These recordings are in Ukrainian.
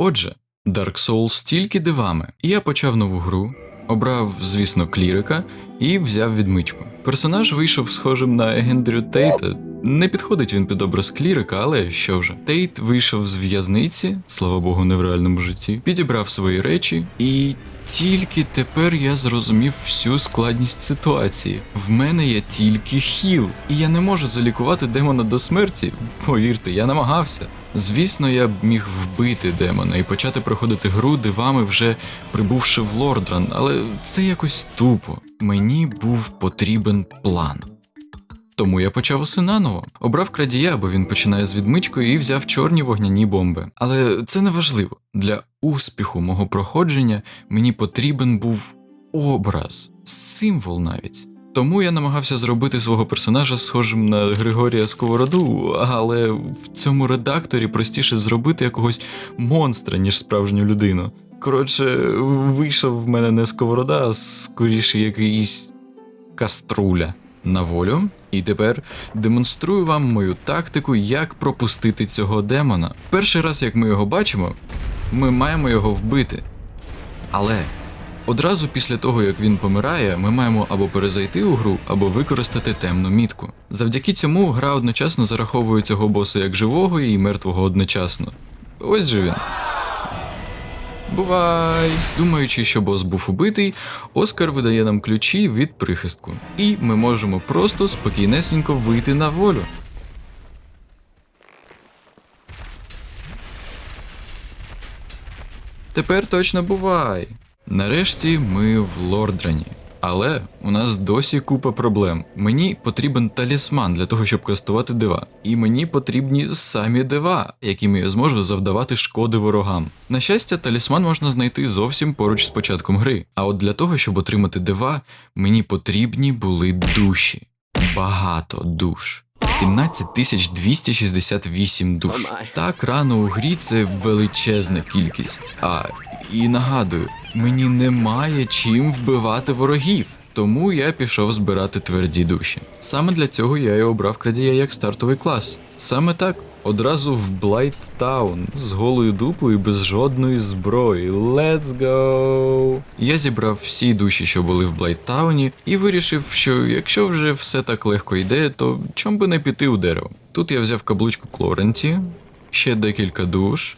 Отже, Dark Souls тільки дивами, я почав нову гру, обрав, звісно, клірика і взяв відмичку. Персонаж вийшов схожим на Гендрю Тейта. Не підходить він під образ клірика, але що вже. Тейт вийшов з в'язниці, слава Богу, не в реальному житті, підібрав свої речі, і тільки тепер я зрозумів всю складність ситуації. В мене є тільки хіл, і я не можу залікувати демона до смерті. Повірте, я намагався. Звісно, я б міг вбити демона і почати проходити гру дивами, вже прибувши в Лордран, але це якось тупо. Мені був потрібен план. Тому я почав усе наново. Обрав крадія, бо він починає з відмичкою і взяв чорні вогняні бомби. Але це не важливо. Для успіху мого проходження мені потрібен був образ, символ навіть. Тому я намагався зробити свого персонажа схожим на Григорія Сковороду, але в цьому редакторі простіше зробити якогось монстра, ніж справжню людину. Коротше, вийшов в мене не сковорода, а скоріше якийсь каструля на волю. І тепер демонструю вам мою тактику, як пропустити цього демона. Перший раз, як ми його бачимо, ми маємо його вбити. Але одразу після того, як він помирає, ми маємо або перезайти у гру, або використати темну мітку. Завдяки цьому гра одночасно зараховує цього боса як живого і мертвого одночасно. Ось же він. Бувай! Думаючи, що бос був убитий, Оскар видає нам ключі від прихистку. І ми можемо просто спокійнесенько вийти на волю. Тепер точно бувай. Нарешті ми в Лордрані. Але у нас досі купа проблем. Мені потрібен талісман для того, щоб кастувати дива. І мені потрібні самі дива, якими я зможу завдавати шкоди ворогам. На щастя, талісман можна знайти зовсім поруч з початком гри. А от для того, щоб отримати дива, мені потрібні були душі. Багато душ. 17268 душ. Так рано у грі це величезна кількість. А і нагадую, мені немає чим вбивати ворогів. Тому я пішов збирати тверді душі. Саме для цього я і обрав крадія як стартовий клас. Саме так, одразу в Блайт Таун з голою дупою і без жодної зброї. Let's go! Я зібрав всі душі, що були в Блайттауні, і вирішив, що якщо вже все так легко йде, то чом би не піти у дерево. Тут я взяв каблучку Клоренті, ще декілька душ.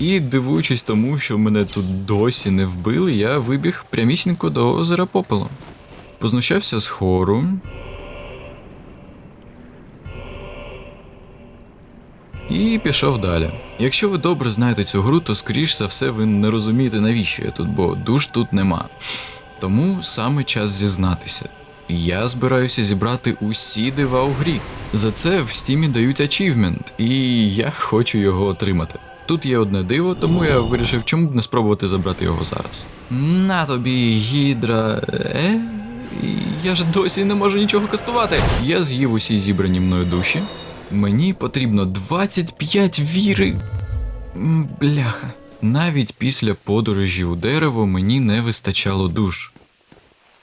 І дивуючись тому, що мене тут досі не вбили, я вибіг прямісінько до озера Попелу. Познущався з хору. І пішов далі. Якщо ви добре знаєте цю гру, то скоріш за все ви не розумієте, навіщо я тут, бо душ тут нема. Тому саме час зізнатися. Я збираюся зібрати усі дива у грі. За це в стімі дають ачівмент, і я хочу його отримати. Тут є одне диво, тому я вирішив, чому б не спробувати забрати його зараз. На тобі, гідра. Е? Я ж досі не можу нічого кастувати. Я з'їв усі зібрані мною душі. Мені потрібно 25 віри. Бляха. Навіть після подорожі у дерево мені не вистачало душ.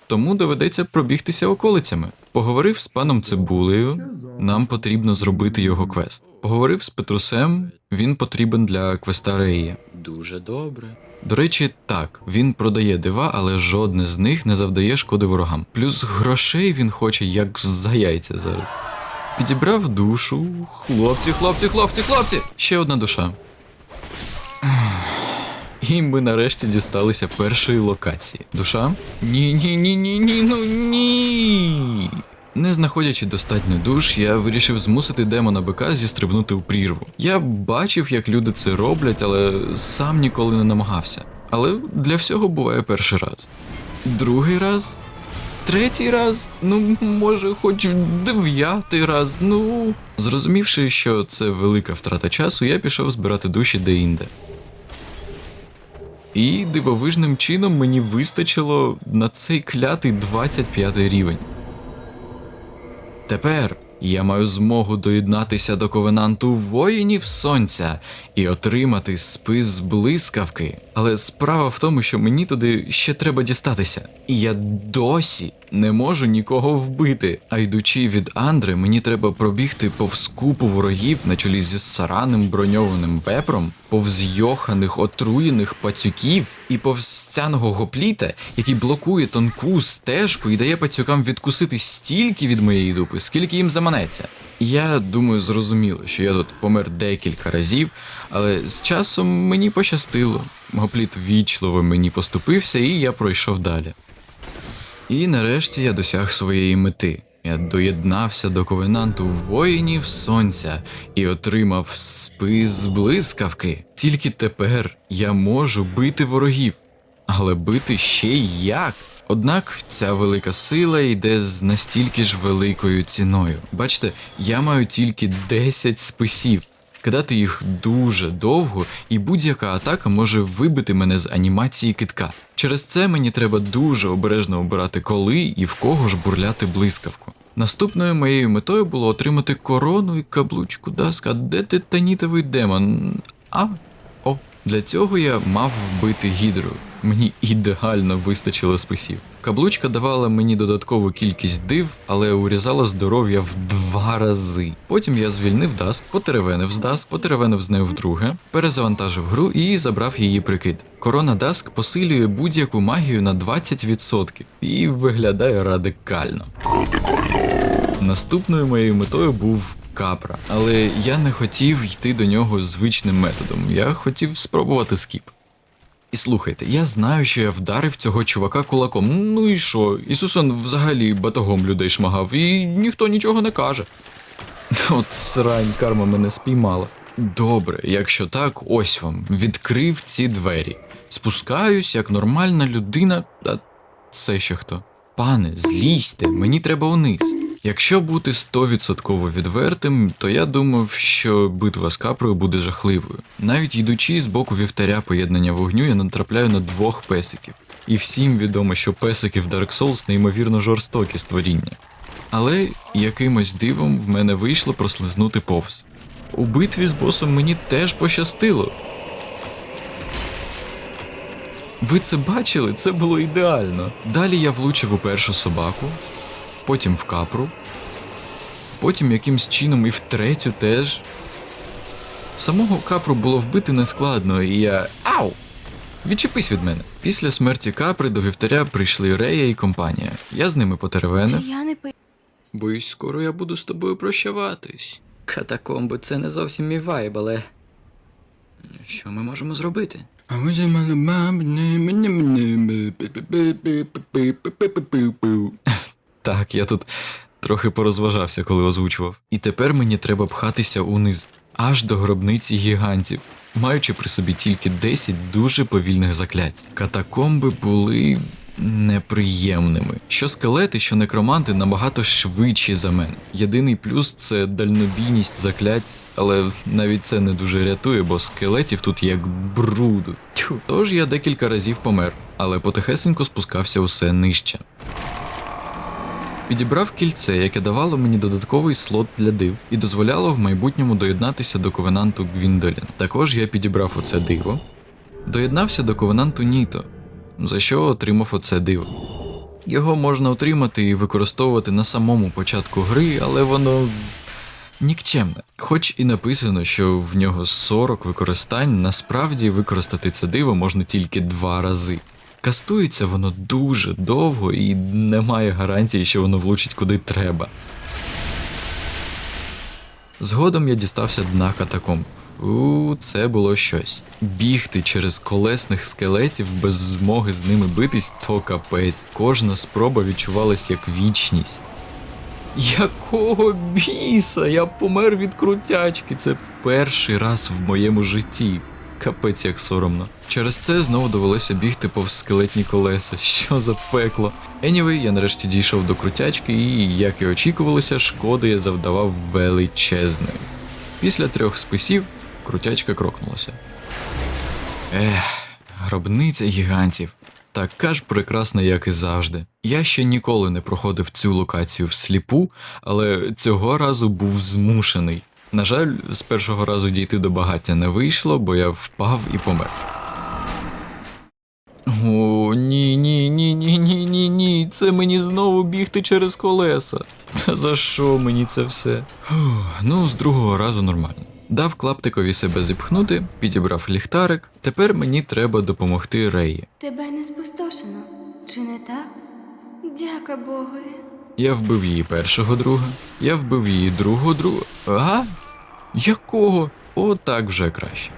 Тому доведеться пробігтися околицями. Поговорив з паном Цибулею, нам потрібно зробити його квест. Поговорив з Петрусем, він потрібен для квеста Реї. Дуже добре. До речі, так, він продає дива, але жодне з них не завдає шкоди ворогам. Плюс грошей він хоче як за яйця зараз. Підібрав душу. Хлопці, хлопці, хлопці, хлопці! Ще одна душа. І ми нарешті дісталися першої локації. Душа? Ні, ні, ні, ні, ні, ну ні. Не знаходячи достатньо душ, я вирішив змусити демона бика зістрибнути у прірву. Я бачив, як люди це роблять, але сам ніколи не намагався. Але для всього буває перший раз. Другий раз. Третій раз, ну може, хоч дев'ятий раз, ну. Зрозумівши, що це велика втрата часу, я пішов збирати душі де-інде. І дивовижним чином мені вистачило на цей клятий 25 рівень. Тепер я маю змогу доєднатися до ковенанту воїнів сонця і отримати спис блискавки. Але справа в тому, що мені туди ще треба дістатися. І я досі не можу нікого вбити. А йдучи від Андри, мені треба пробігти повз купу ворогів на чолі зі сараним броньованим вепром повз йоханих, отруєних пацюків і повз стяного гопліта, який блокує тонку стежку і дає пацюкам відкусити стільки від моєї дупи, скільки їм заманеться. Я думаю, зрозуміло, що я тут помер декілька разів, але з часом мені пощастило. Гопліт вічливо мені поступився, і я пройшов далі. І нарешті я досяг своєї мети. Я доєднався до ковенанту воїнів сонця і отримав спис блискавки. Тільки тепер я можу бити ворогів, але бити ще й як. Однак ця велика сила йде з настільки ж великою ціною. Бачите, я маю тільки 10 списів. Кидати їх дуже довго, і будь-яка атака може вибити мене з анімації китка. Через це мені треба дуже обережно обирати коли і в кого ж бурляти блискавку. Наступною моєю метою було отримати корону і каблучку Даска. Де титанітовий демон? А, о, для цього я мав вбити гідру. Мені ідеально вистачило списів. Каблучка давала мені додаткову кількість див, але урізала здоров'я в два рази. Потім я звільнив Даск, потеревенив з Даск, потеревенив з нею вдруге, перезавантажив гру і забрав її прикид. Корона Даск посилює будь-яку магію на 20% і виглядає радикально. Наступною моєю метою був капра, але я не хотів йти до нього звичним методом. Я хотів спробувати скіп. І слухайте, я знаю, що я вдарив цього чувака кулаком. Ну і що? Ісусон взагалі батогом людей шмагав, і ніхто нічого не каже. От срань, карма мене спіймала. Добре, якщо так, ось вам, відкрив ці двері. Спускаюсь, як нормальна людина. А це ще хто? Пане, злізьте, мені треба униз. Якщо бути 100% відвертим, то я думав, що битва з капрою буде жахливою. Навіть йдучи з боку вівтаря поєднання вогню, я натрапляю на двох песиків. І всім відомо, що песики в Dark Souls неймовірно жорстокі створіння. Але якимось дивом в мене вийшло прослизнути повз. У битві з босом мені теж пощастило. Ви це бачили? Це було ідеально. Далі я влучив у першу собаку, потім в капру, потім якимсь чином і в третю теж. Самого капру було вбити нескладно, і я. Ау! Відчепись від мене. Після смерті капри до вівтаря прийшли Рея і компанія. Я з ними потеревенив. Чи я не пи... Боюсь, скоро я буду з тобою прощаватись. Катакомби це не зовсім мій вайб, але. Що ми можемо зробити? Так, я тут трохи порозважався, коли озвучував. І тепер мені треба пхатися униз, аж до гробниці гігантів, маючи при собі тільки 10 дуже повільних заклять. Катакомби були неприємними. Що скелети, що некроманти набагато швидші за мене. Єдиний плюс це дальнобійність заклять, але навіть це не дуже рятує, бо скелетів тут як бруду. Тьфу. Тож я декілька разів помер, але потихесенько спускався усе нижче. Підібрав кільце, яке давало мені додатковий слот для див і дозволяло в майбутньому доєднатися до ковенанту Гвіндолін. Також я підібрав оце диво, доєднався до ковенанту Ніто, за що отримав оце диво. Його можна отримати і використовувати на самому початку гри, але воно нікчемне. Хоч і написано, що в нього 40 використань, насправді використати це диво можна тільки два рази. Кастується воно дуже довго і немає гарантії, що воно влучить куди треба. Згодом я дістався дна катакомб. У, це було щось. Бігти через колесних скелетів без змоги з ними битись, то капець. Кожна спроба відчувалась як вічність. Якого біса? Я помер від крутячки. Це перший раз в моєму житті. Капець як соромно. Через це знову довелося бігти повз скелетні колеса. Що за пекло? Anyway, я нарешті дійшов до крутячки, і, як і очікувалося, шкоди я завдавав величезної. Після трьох списів крутячка крокнулася. Ех, гробниця гігантів. Така ж прекрасна, як і завжди. Я ще ніколи не проходив цю локацію всліпу, але цього разу був змушений. На жаль, з першого разу дійти до багаття не вийшло, бо я впав і помер. О, ні, ні, ні, ні, ні, ні, ні. Це мені знову бігти через колеса. Та за що мені це все? Фух, ну, з другого разу нормально. Дав клаптикові себе зіпхнути, підібрав ліхтарик. Тепер мені треба допомогти Реї. Тебе не спустошено, чи не так? Дяка Богові. Я вбив її першого друга, я вбив її другого друга. Ага? Якого? О, так вже краще.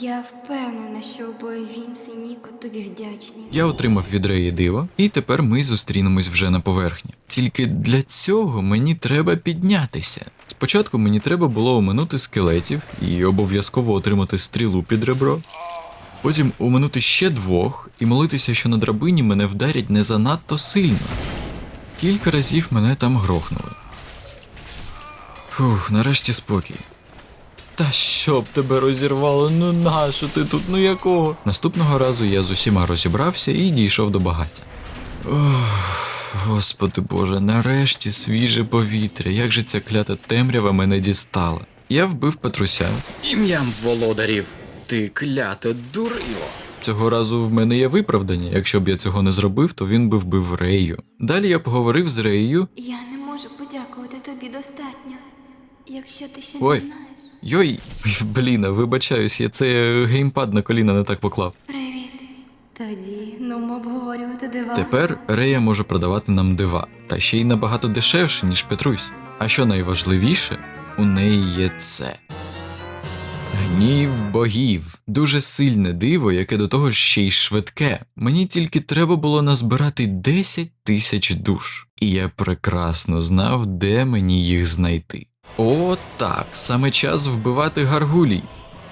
Я впевнена, що обоє Вінс і Ніко тобі вдячні. Я отримав від Реї диво, і тепер ми зустрінемось вже на поверхні. Тільки для цього мені треба піднятися. Спочатку мені треба було оминути скелетів і обов'язково отримати стрілу під ребро. Потім оминути ще двох і молитися, що на драбині мене вдарять не занадто сильно. Кілька разів мене там грохнули. Фух, нарешті спокій. Та щоб тебе розірвало, ну нащо ти тут, ну якого? Наступного разу я з усіма розібрався і дійшов до багаття. Ох, господи боже, нарешті свіже повітря, як же ця клята темрява мене дістала. Я вбив Петруся. Ім'ям володарів, ти кляте дурило. Цього разу в мене є виправдання. Якщо б я цього не зробив, то він би вбив Рею. Далі я поговорив з Реєю. Я не можу подякувати тобі достатньо, якщо ти ще Ой. не знаєш. Йой, блін, вибачаюсь, я це геймпад на коліна не так поклав. Привіт. Тоді ну обговорювати дива. Тепер Рея може продавати нам дива, та ще й набагато дешевше, ніж Петрусь. А що найважливіше, у неї є це. Гнів богів. Дуже сильне диво, яке до того ще й швидке. Мені тільки треба було назбирати 10 тисяч душ. І я прекрасно знав, де мені їх знайти. О, так, саме час вбивати гаргулій.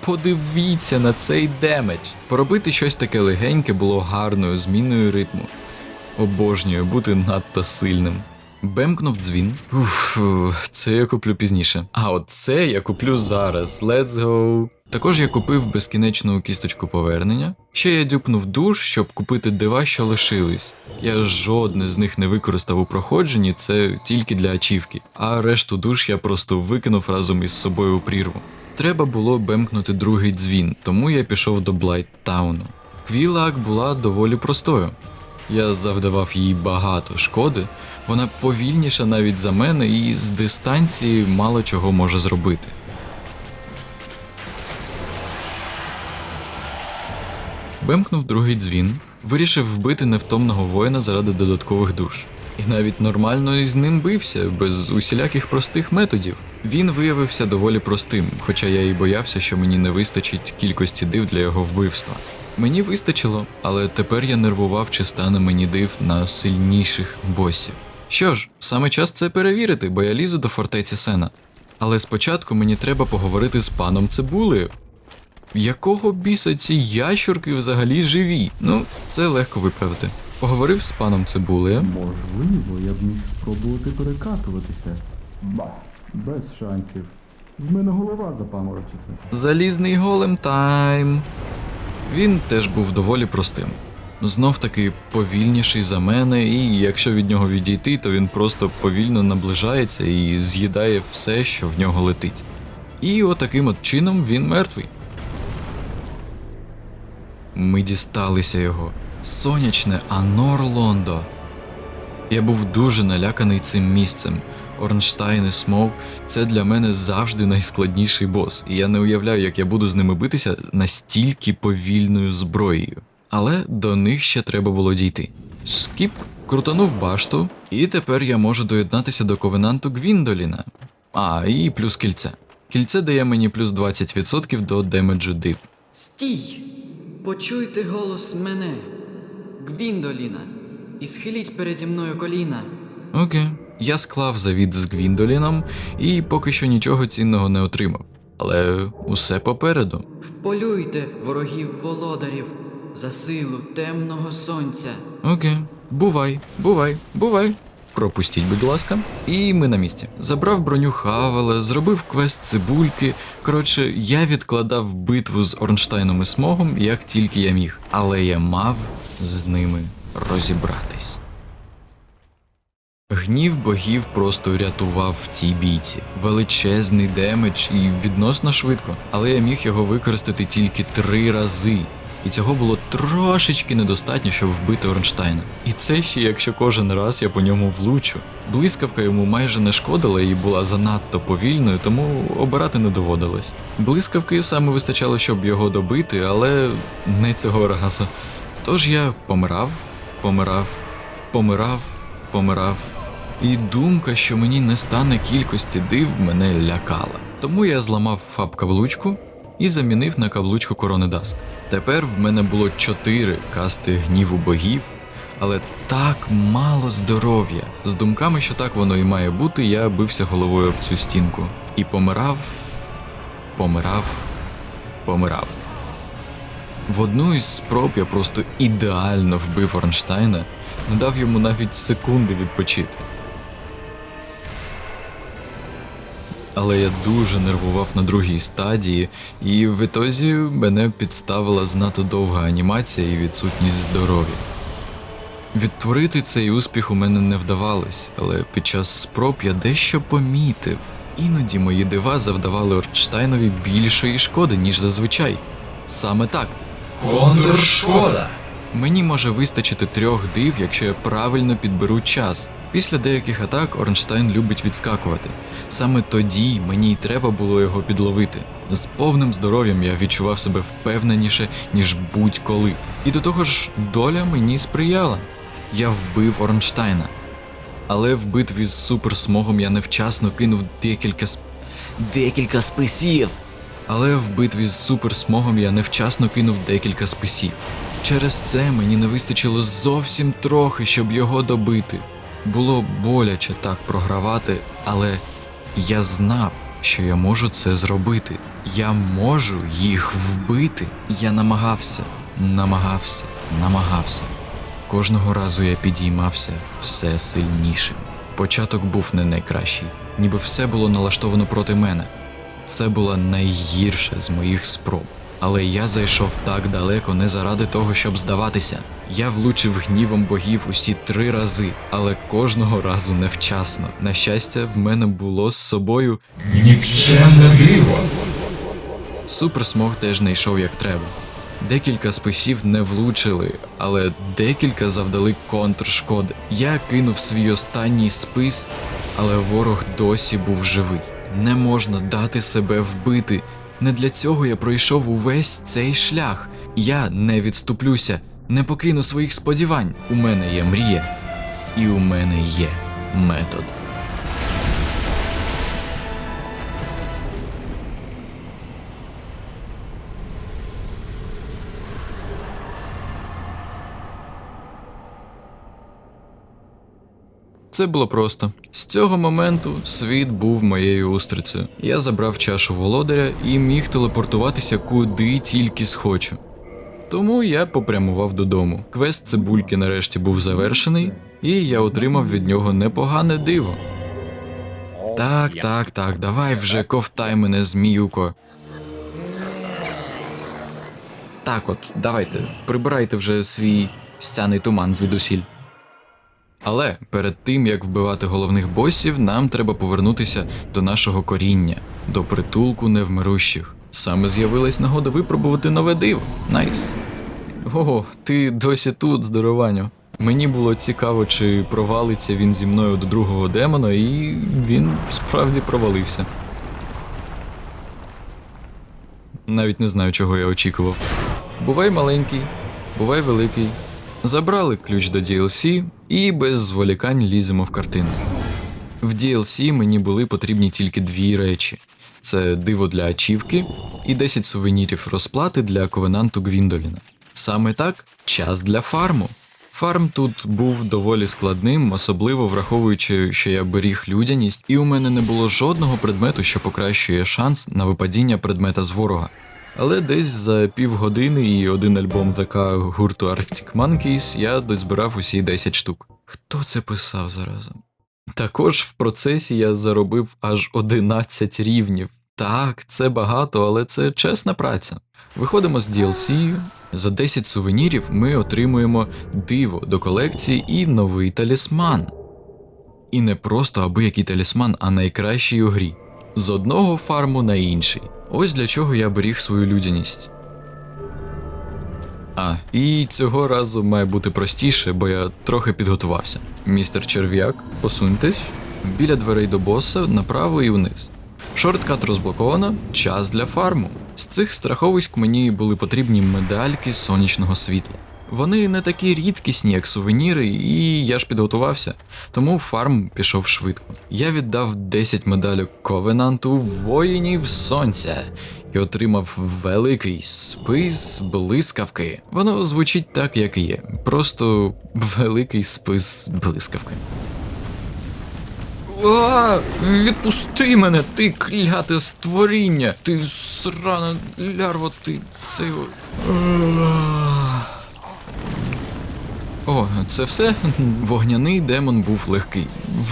Подивіться на цей демедж. Поробити щось таке легеньке було гарною зміною ритму. Обожнюю бути надто сильним. Бемкнув дзвін. Уф, це я куплю пізніше. А от це я куплю зараз. Let's go. Також я купив безкінечну кісточку повернення. Ще я дюпнув душ, щоб купити дива, що лишились. Я жодне з них не використав у проходженні, це тільки для ачівки. А решту душ я просто викинув разом із собою у прірву. Треба було бемкнути другий дзвін, тому я пішов до Блайттауну. Квілак була доволі простою. Я завдавав їй багато шкоди, вона повільніша навіть за мене і з дистанції мало чого може зробити. Бемкнув другий дзвін, вирішив вбити невтомного воїна заради додаткових душ. І навіть нормально із ним бився, без усіляких простих методів. Він виявився доволі простим, хоча я і боявся, що мені не вистачить кількості див для його вбивства. Мені вистачило, але тепер я нервував, чи стане мені див на сильніших босів. Що ж, саме час це перевірити, бо я лізу до фортеці Сена. Але спочатку мені треба поговорити з паном Цибулею. Якого біса ці ящурки взагалі живі? Ну, це легко виправити. Поговорив з паном Цибулею. Можливо, я б міг спробувати перекатуватися. Ба, без шансів. В мене голова запаморочиться. Залізний голем тайм. Він теж був доволі простим. Знов таки повільніший за мене, і якщо від нього відійти, то він просто повільно наближається і з'їдає все, що в нього летить. І отаким от чином він мертвий. Ми дісталися його. Сонячне Анор Лондо. Я був дуже наляканий цим місцем. Орнштайн і Смоук це для мене завжди найскладніший бос, і я не уявляю, як я буду з ними битися настільки повільною зброєю. Але до них ще треба було дійти. Скіп крутанув башту, і тепер я можу доєднатися до ковенанту Гвіндоліна. А, і плюс кільце. Кільце дає мені плюс 20% до демеджу див. Стій! Почуйте голос мене, Гвіндоліна, і схиліть переді мною коліна. Окей. Я склав завіт з Гвіндоліном і поки що нічого цінного не отримав. Але усе попереду. Вполюйте ворогів володарів за силу темного сонця. Окей, бувай, бувай, бувай. Пропустіть, будь ласка. І ми на місці. Забрав броню Хавела, зробив квест цибульки. Коротше, я відкладав битву з Орнштайном і Смогом, як тільки я міг. Але я мав з ними розібратись. Гнів богів просто рятував в цій бійці. Величезний демедж і відносно швидко, але я міг його використати тільки три рази. І цього було трошечки недостатньо, щоб вбити Орнштайна. І це ще якщо кожен раз я по ньому влучу. Блискавка йому майже не шкодила і була занадто повільною, тому обирати не доводилось. Блискавки саме вистачало, щоб його добити, але не цього разу. Тож я помирав, помирав, помирав, помирав. І думка, що мені не стане кількості див, мене лякала. Тому я зламав фаб каблучку і замінив на каблучку корони Даск. Тепер в мене було чотири касти гніву богів, але так мало здоров'я. З думками, що так воно і має бути, я бився головою об цю стінку. І помирав, помирав, помирав. В одну із спроб я просто ідеально вбив Орнштайна, не дав йому навіть секунди відпочити. Але я дуже нервував на другій стадії, і в ітозі мене підставила знато довга анімація і відсутність здоров'я. Відтворити цей успіх у мене не вдавалось, але під час спроб я дещо помітив. Іноді мої дива завдавали Орнштайнові більшої шкоди, ніж зазвичай. Саме так. Контршкода. Мені може вистачити трьох див, якщо я правильно підберу час. Після деяких атак Орнштайн любить відскакувати. Саме тоді мені й треба було його підловити. З повним здоров'ям я відчував себе впевненіше, ніж будь-коли. І до того ж, доля мені сприяла. Я вбив Орнштайна. Але в битві з суперсмогом я невчасно кинув декілька сп... декілька списів. Але в битві з суперсмогом я невчасно кинув декілька списів. Через це мені не вистачило зовсім трохи, щоб його добити. Було боляче так програвати, але я знав, що я можу це зробити. Я можу їх вбити. Я намагався, намагався, намагався. Кожного разу я підіймався все сильнішим. Початок був не найкращий, ніби все було налаштовано проти мене. Це була найгірша з моїх спроб. Але я зайшов так далеко не заради того, щоб здаватися. Я влучив гнівом богів усі три рази, але кожного разу невчасно. На щастя, в мене було з собою Нікчемне диво. суперсмог теж не йшов як треба. Декілька списів не влучили, але декілька завдали контршкоди. Я кинув свій останній спис, але ворог досі був живий. Не можна дати себе вбити. Не для цього я пройшов увесь цей шлях. Я не відступлюся, не покину своїх сподівань. У мене є мрія, і у мене є метод. Це було просто. З цього моменту світ був моєю устрицею. Я забрав чашу володаря і міг телепортуватися куди тільки схочу. Тому я попрямував додому. Квест цибульки нарешті був завершений, і я отримав від нього непогане диво. Так, так, так, давай вже ковтай мене, зміюко. Так от, давайте, прибирайте вже свій стяний туман звідусіль. Але перед тим як вбивати головних босів, нам треба повернутися до нашого коріння, до притулку невмирущих. Саме з'явилась нагода випробувати нове диво. Найс. Ого, ти досі тут, здорованню. Мені було цікаво, чи провалиться він зі мною до другого демона, і він справді провалився. Навіть не знаю, чого я очікував. Бувай маленький, бувай великий. Забрали ключ до DLC і без зволікань ліземо в картину. В DLC мені були потрібні тільки дві речі: це диво для ачівки і 10 сувенірів розплати для ковенанту Гвіндоліна. Саме так, час для фарму. Фарм тут був доволі складним, особливо враховуючи, що я беріг людяність, і у мене не було жодного предмету, що покращує шанс на випадіння предмета з ворога. Але десь за півгодини і один альбом ВК гурту Arctic Monkeys я дозбирав усі 10 штук. Хто це писав заразом? Також в процесі я заробив аж 11 рівнів. Так, це багато, але це чесна праця. Виходимо з DLC. За 10 сувенірів ми отримуємо диво до колекції і новий талісман. І не просто аби який талісман, а найкращий у грі. З одного фарму на інший. Ось для чого я беріг свою людяність. А, і цього разу має бути простіше, бо я трохи підготувався. Містер Черв'як, посуньтесь. Біля дверей до боса направо і вниз. Шорткат розблоковано, час для фарму. З цих страховиськ мені були потрібні медальки сонячного світла. Вони не такі рідкісні, як сувеніри, і я ж підготувався, тому фарм пішов швидко. Я віддав 10 медальок Ковенанту воїнів сонця і отримав великий спис блискавки. Воно звучить так, як і є. Просто великий спис блискавки. А, відпусти мене, ти кляте створіння! Ти срана лярва, ти це. О, це все? Вогняний демон був легкий.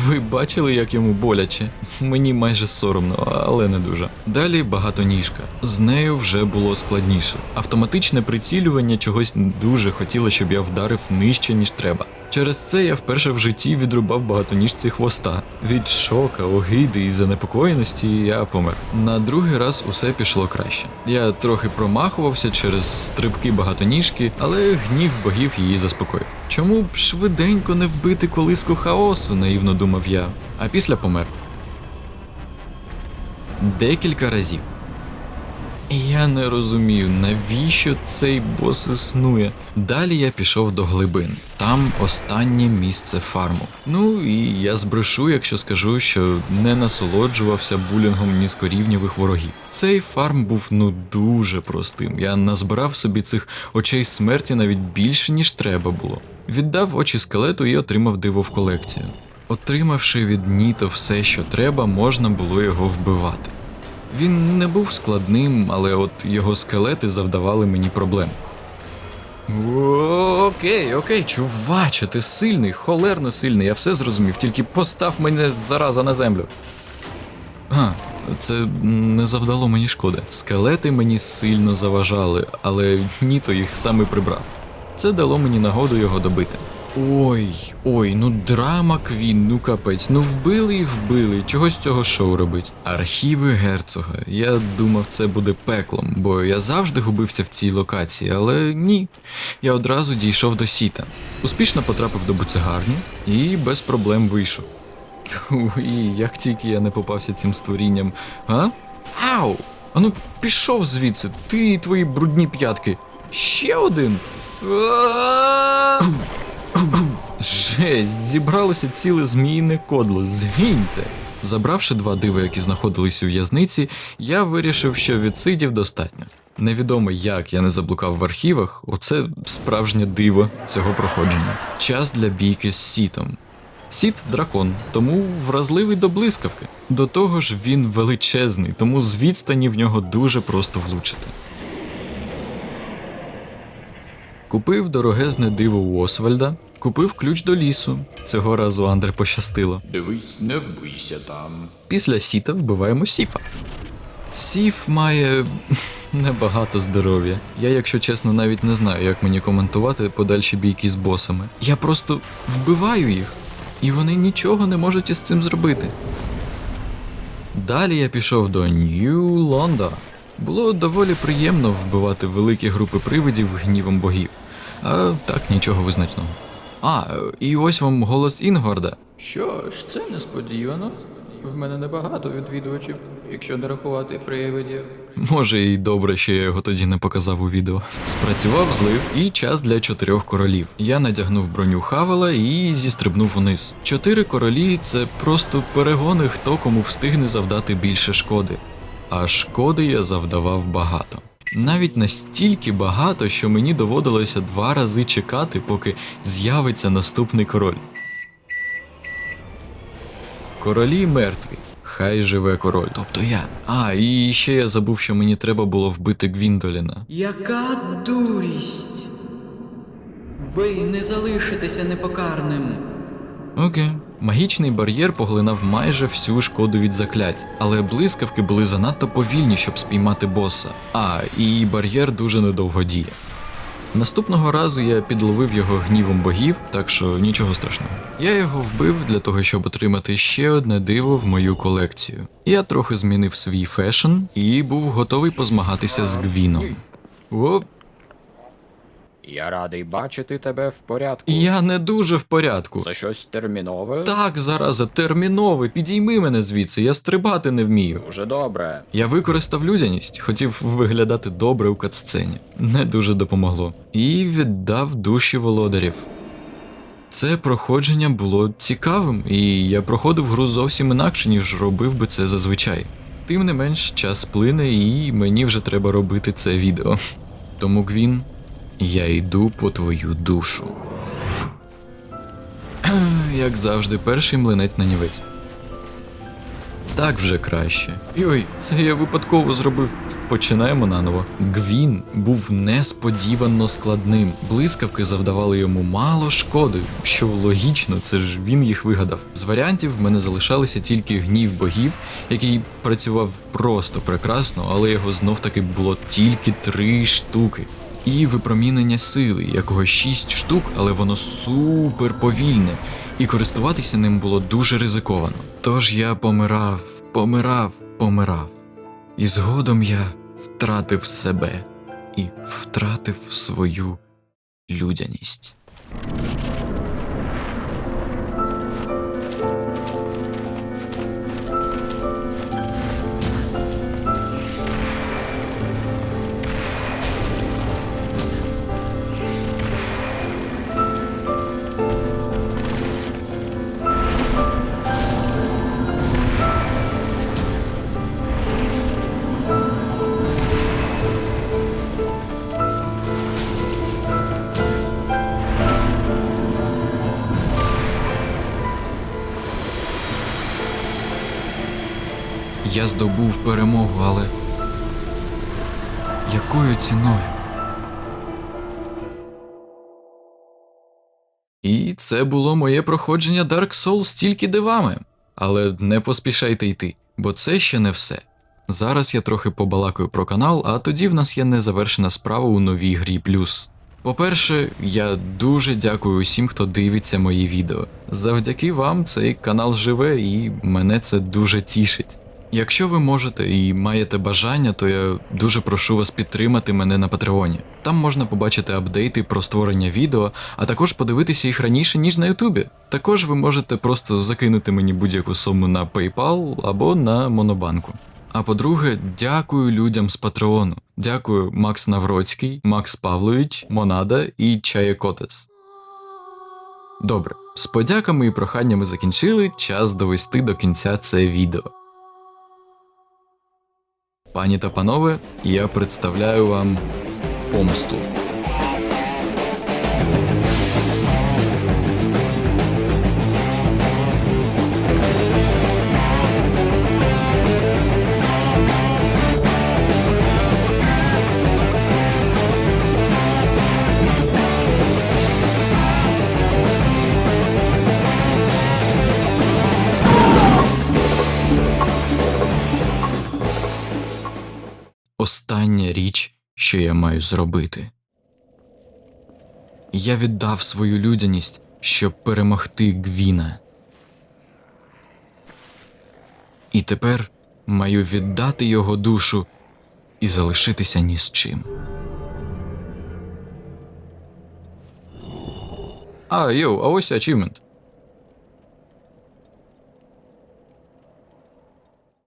Ви бачили, як йому боляче? Мені майже соромно, але не дуже. Далі багатоніжка. З нею вже було складніше. Автоматичне прицілювання чогось дуже хотіло, щоб я вдарив нижче, ніж треба. Через це я вперше в житті відрубав багатоніжці хвоста. Від шока, огиди і занепокоєності я помер. На другий раз усе пішло краще. Я трохи промахувався через стрибки багатоніжки, але гнів богів її заспокоїв. Чому б швиденько не вбити колиску хаосу, наївно думав я, а після помер. Декілька разів. І Я не розумію, навіщо цей бос існує. Далі я пішов до глибин. Там останнє місце фарму. Ну і я збрешу, якщо скажу, що не насолоджувався булінгом низькорівнєвих ворогів. Цей фарм був ну дуже простим. Я назбирав собі цих очей смерті навіть більше, ніж треба було. Віддав очі скелету і отримав диво в колекцію. Отримавши від Ніто все, що треба, можна було його вбивати. Він не був складним, але от його скелети завдавали мені проблем. Окей, окей, чуваче, ти сильний, холерно сильний, я все зрозумів, тільки постав мене зараза на землю. А, це не завдало мені шкоди. Скелети мені сильно заважали, але ніто їх саме прибрав. Це дало мені нагоду його добити. Ой, ой, ну драма Квін, ну капець, ну вбили і вбили. Чого з цього шоу робить? Архіви герцога. Я думав, це буде пеклом, бо я завжди губився в цій локації, але ні. Я одразу дійшов до сіта. Успішно потрапив до буцегарні і без проблем вийшов. Ой, як тільки я не попався цим створінням. А? Ау! Ану, пішов звідси, ти і твої брудні п'ятки. Ще один. Жесть, зібралося ціле зміїне кодло, згиньте. Забравши два диви, які знаходились у в'язниці, я вирішив, що відсидів достатньо. Невідомо, як я не заблукав в архівах, оце справжнє диво цього проходження. Час для бійки з сітом. Сіт дракон, тому вразливий до блискавки. До того ж, він величезний, тому з відстані в нього дуже просто влучити. Купив дорогезне диво у Освальда, купив ключ до лісу. Цього разу Андре пощастило. Дивись, не вбийся там. Після сіта вбиваємо Сіфа. Сіф має небагато здоров'я. Я, якщо чесно, навіть не знаю, як мені коментувати подальші бійки з босами. Я просто вбиваю їх, і вони нічого не можуть із цим зробити. Далі я пішов до Нью Лонда. Було доволі приємно вбивати великі групи привидів гнівом богів. А так, нічого визначного. А, і ось вам голос Інгварда. Що ж, це несподівано. В мене небагато відвідувачів, якщо не рахувати привидів. Може, і добре, що я його тоді не показав у відео. Спрацював злив і час для чотирьох королів. Я надягнув броню Хавела і зістрибнув униз. Чотири королі це просто перегони, хто кому встигне завдати більше шкоди. А шкоди я завдавав багато. Навіть настільки багато, що мені доводилося два рази чекати, поки з'явиться наступний король. Королі мертві. Хай живе король, тобто я. А, і ще я забув, що мені треба було вбити Гвіндоліна. Яка дурість! Ви не залишитеся непокарним. Окей. Магічний бар'єр поглинав майже всю шкоду від заклять, але блискавки були занадто повільні, щоб спіймати боса. А, і бар'єр дуже недовго діє. Наступного разу я підловив його гнівом богів, так що нічого страшного. Я його вбив для того, щоб отримати ще одне диво в мою колекцію. Я трохи змінив свій фешн і був готовий позмагатися з Гвіном. Оп. Я радий бачити тебе в порядку. Я не дуже в порядку. Це щось термінове? Так, зараза, терміново, підійми мене звідси, я стрибати не вмію. Дуже добре. Я використав людяність, хотів виглядати добре у катсцені. Не дуже допомогло. І віддав душі володарів. Це проходження було цікавим, і я проходив гру зовсім інакше, ніж робив би це зазвичай. Тим не менш, час плине, і мені вже треба робити це відео. Тому, Гвін, я йду по твою душу. Як завжди, перший млинець на нівець. Так вже краще. Йой, це я випадково зробив. Починаємо наново. Гвін був несподівано складним. Блискавки завдавали йому мало шкоди, що логічно, це ж він їх вигадав. З варіантів в мене залишалися тільки гнів богів, який працював просто прекрасно, але його знов таки було тільки три штуки. І випромінення сили, якого шість штук, але воно супер повільне, і користуватися ним було дуже ризиковано. Тож я помирав, помирав, помирав. І згодом я втратив себе і втратив свою людяність. Я здобув перемогу, але якою ціною? І це було моє проходження Dark Souls тільки дивами. Але не поспішайте йти, бо це ще не все. Зараз я трохи побалакаю про канал, а тоді в нас є незавершена справа у новій грі плюс. По-перше, я дуже дякую усім, хто дивиться мої відео. Завдяки вам цей канал живе і мене це дуже тішить. Якщо ви можете і маєте бажання, то я дуже прошу вас підтримати мене на Патреоні. Там можна побачити апдейти про створення відео, а також подивитися їх раніше, ніж на Ютубі. Також ви можете просто закинути мені будь-яку суму на PayPal або на Монобанку. А по-друге, дякую людям з Патреону. Дякую Макс Навроцький, Макс Павлович, Монада і Чаєкотес. Добре, з подяками і проханнями закінчили, час довести до кінця це відео. Пані та панове, я представляю вам помсту. Що я маю зробити. Я віддав свою людяність, щоб перемогти Гвіна. І тепер маю віддати його душу і залишитися ні з чим. А, йоу, а ось ачівмент.